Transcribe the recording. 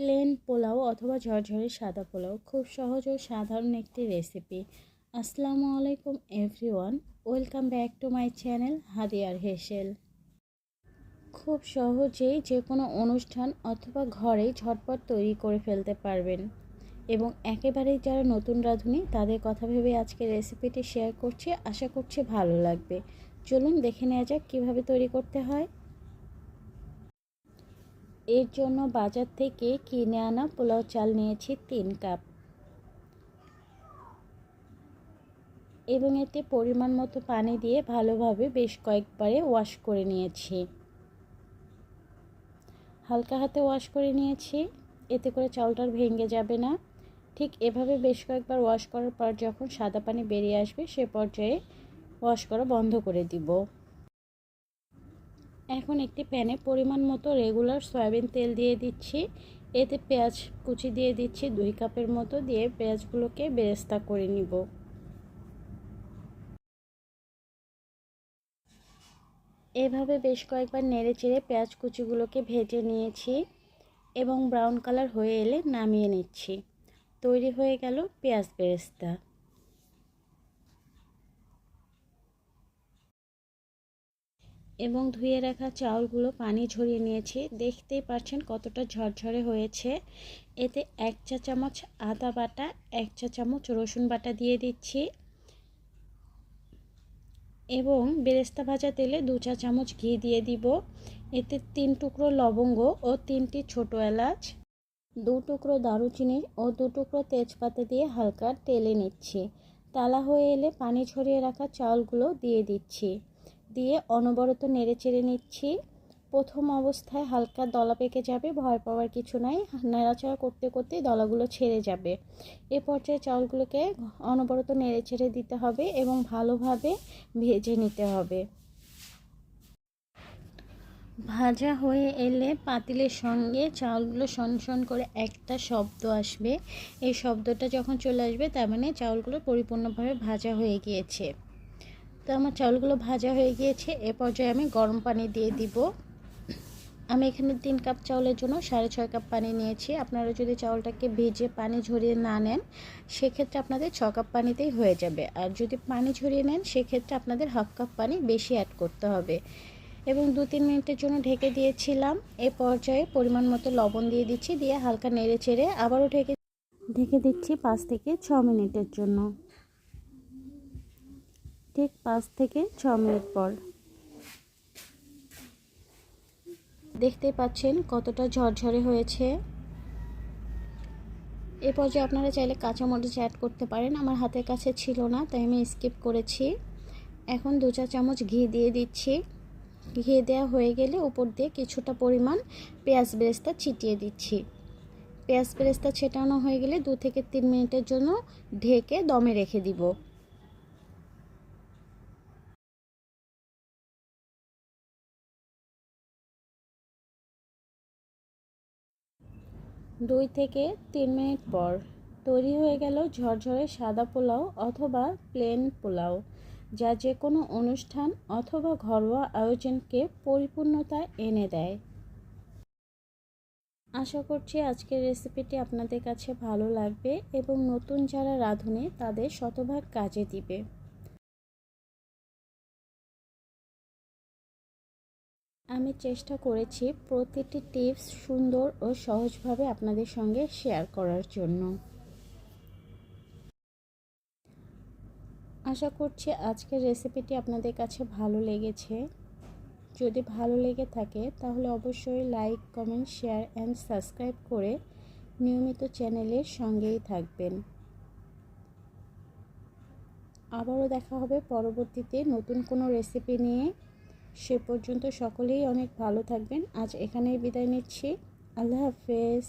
Plane pulao অথবা ঝরঝরে সাদা পোলাও, খুব সহজ ও সাধারণ একটি রেসিপি আসসালামু আলাইকুম everyone welcome back to my channel হাদিয়ার হেসেল। খুব সহজেই যে কোনো অনুষ্ঠান অথবা ঘরেই ঝটপট তৈরি করে ফেলতে পারবেন। এবং একেবারেই যারা নতুন রাঁধুনি, তাদের কথা ভেবে আজকে রেসিপিটি শেয়ার করছি। আশা করছি ভালো লাগবে। চলুন দেখে নেওয়া যাক কীভাবে তৈরি করতে হয়। এর জন্য বাজার থেকে কিনে আনা পোলাও চাল নিয়েছি তিন কাপ। এবং এতে পরিমাণ মতো পানি দিয়ে ভালোভাবে বেশ কয়েকবারে ওয়াশ করে নিয়েছি। হালকা হাতে ওয়াশ করে নিয়েছি, এতে করে চালটার ভেঙে যাবে না। ঠিক এভাবে বেশ কয়েকবার ওয়াশ করার পর যখন সাদা পানি বেরিয়ে আসবে, সে পর্যায়ে ওয়াশ করা বন্ধ করে দিব। এখন একটি প্যানে পরিমাণ মতো রেগুলার সয়াবিন তেল দিয়ে দিচ্ছি। এতে পেঁয়াজ কুচি দিয়ে দিচ্ছি, দুই কাপের মতো দিয়ে পেঁয়াজগুলোকে বেরেস্তা করে নিব। এভাবে বেশ কয়েকবার নেড়ে চেড়ে পেঁয়াজ কুচিগুলোকে ভেজে নিয়েছি এবং ব্রাউন কালার হয়ে এলে নামিয়ে নিচ্ছি। তৈরি হয়ে গেল পেঁয়াজ বেরেস্তা। এবং ধুয়ে রাখা চাউলগুলো পানি ঝরিয়ে নিয়েছি। দেখতেই পাচ্ছেন কতটা ঝরঝরে হয়েছে। এতে এক চা চামচ আদা বাটা, এক চা চামচ রসুন বাটা দিয়ে দিচ্ছি। এবং বেরেস্তা ভাজা তেলে দু চা চামচ ঘি দিয়ে দিব। এতে তিন টুকরো লবঙ্গ ও তিনটি ছোটো এলাচ, দু টুকরো দারুচিনি ও দু টুকরো তেজপাতা দিয়ে হালকা তেলে নিচ্ছি। তালা হয়ে এলে পানি ছড়িয়ে রাখা চাউলগুলো দিয়ে দিচ্ছি। দিয়ে অনবরত নেড়ে চেড়ে নিচ্ছি। প্রথম অবস্থায় হালকা দলা পেকে যাবে, ভয় পাওয়ার কিছু নাই। নাড়াচাড়া করতে করতে দলাগুলো ছেড়ে যাবে। এ পর্যায়ে চাউলগুলোকে অনবরত নেড়ে ছেড়ে দিতে হবে এবং ভালোভাবে ভেজে নিতে হবে। ভাজা হয়ে এলে পাতিলের সঙ্গে চাউলগুলো সনসন করে একটা শব্দ আসবে। এই শব্দটা যখন চলে আসবে, তার মানে চাউলগুলো পরিপূর্ণভাবে ভাজা হয়ে গিয়েছে। তো আমার চাউলগুলো ভাজা হয়ে গিয়েছে। এ পর্যায়ে আমি গরম পানি দিয়ে দিব। আমি এখানে তিন কাপ চাউলের জন্য সাড়ে ছয় কাপ পানি নিয়েছি। আপনারা যদি চাউলটাকে ভেজে পানি ঝরিয়ে না নেন, সেক্ষেত্রে আপনাদের ছ কাপ পানিতেই হয়ে যাবে। আর যদি পানি ঝরিয়ে নেন, সেক্ষেত্রে আপনাদের হাফ কাপ পানি বেশি অ্যাড করতে হবে। এবং দু তিন মিনিটের জন্য ঢেকে দিয়েছিলাম। এ পর্যায়ে পরিমাণ মতো লবণ দিয়ে দিচ্ছি, দিয়ে হালকা নেড়ে চেড়ে আবারও ঢেকে ঢেকে দিচ্ছি পাঁচ থেকে ছ মিনিটের জন্য। ঠিক পাঁচ থেকে ছ মিনিট পর। দেখতে পাচ্ছেন কতটা ঝরঝরে হয়েছে। এ পর্যায়ে আপনারা চাইলে কাঁচামরিচ অ্যাড করতে পারেন। আমার হাতের কাছে ছিল না, তাই আমি স্কিপ করেছি। এখন দু চা চামচ ঘি দিয়ে দিচ্ছি। ঘি দেওয়া হয়ে গেলে উপর দিয়ে কিছুটা পরিমাণ পেঁয়াজ বেরেস্তা ছিটিয়ে দিচ্ছি। পেঁয়াজ বেরেস্তা ছেটানো হয়ে গেলে দু থেকে তিন মিনিটের জন্য ঢেকে দমে রেখে দিব। দুই থেকে তিন মিনিট পর তৈরি হয়ে গেল ঝরঝরে সাদা পোলাও অথবা প্লেন পোলাও, যা যে কোনো অনুষ্ঠান অথবা ঘরোয়া আয়োজনকে পরিপূর্ণতা এনে দেয়। আশা করছি আজকের রেসিপিটি আপনাদের কাছে ভালো লাগবে এবং নতুন যারা রাঁধুনি, তাদের শতভাগ কাজে দিবে। আমি চেষ্টা করেছি প্রতিটি টিপস সুন্দর ও সহজভাবে আপনাদের সঙ্গে শেয়ার করার জন্য। আশা করছি আজকের রেসিপিটি আপনাদের কাছে ভালো লেগেছে। যদি ভালো লেগে থাকে, তাহলে অবশ্যই like, comment, share and subscribe করে নিয়মিত চ্যানেলের সঙ্গেই থাকবেন। আবারও দেখা হবে পরবর্তীতে নতুন কোনো রেসিপি নিয়ে। সে পর্যন্ত সকলেই অনেক ভালো থাকবেন। আজ এখানেই বিদায় নিচ্ছি। আল্লাহ হাফেজ।